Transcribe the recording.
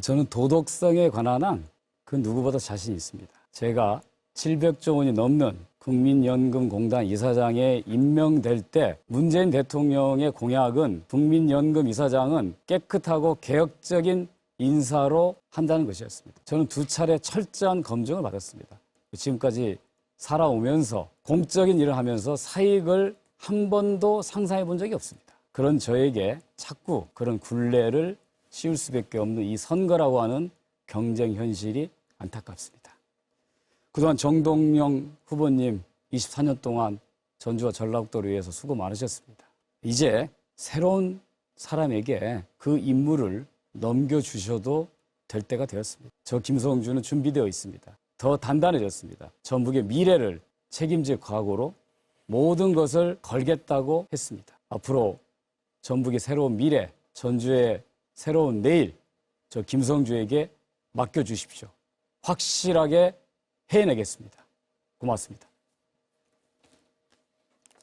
저는 도덕성에 관한 한 그 누구보다 자신 있습니다. 제가 700조 원이 넘는 국민연금공단 이사장에 임명될 때 문재인 대통령의 공약은 국민연금 이사장은 깨끗하고 개혁적인 인사로 한다는 것이었습니다. 저는 두 차례 철저한 검증을 받았습니다. 지금까지 살아오면서 공적인 일을 하면서 사익을 한 번도 상상해 본 적이 없습니다. 그런 저에게 자꾸 그런 굴레를 씌울 수밖에 없는 이 선거라고 하는 경쟁 현실이 안타깝습니다. 그동안 정동영 후보님 24년 동안 전주와 전라북도를 위해서 수고 많으셨습니다. 이제 새로운 사람에게 그 임무를 넘겨주셔도 될 때가 되었습니다. 저 김성주는 준비되어 있습니다. 더 단단해졌습니다. 전북의 미래를 책임질 각오로 모든 것을 걸겠다고 했습니다. 앞으로 전북의 새로운 미래, 전주의 새로운 내일, 저 김성주에게 맡겨주십시오. 확실하게 해내겠습니다. 고맙습니다.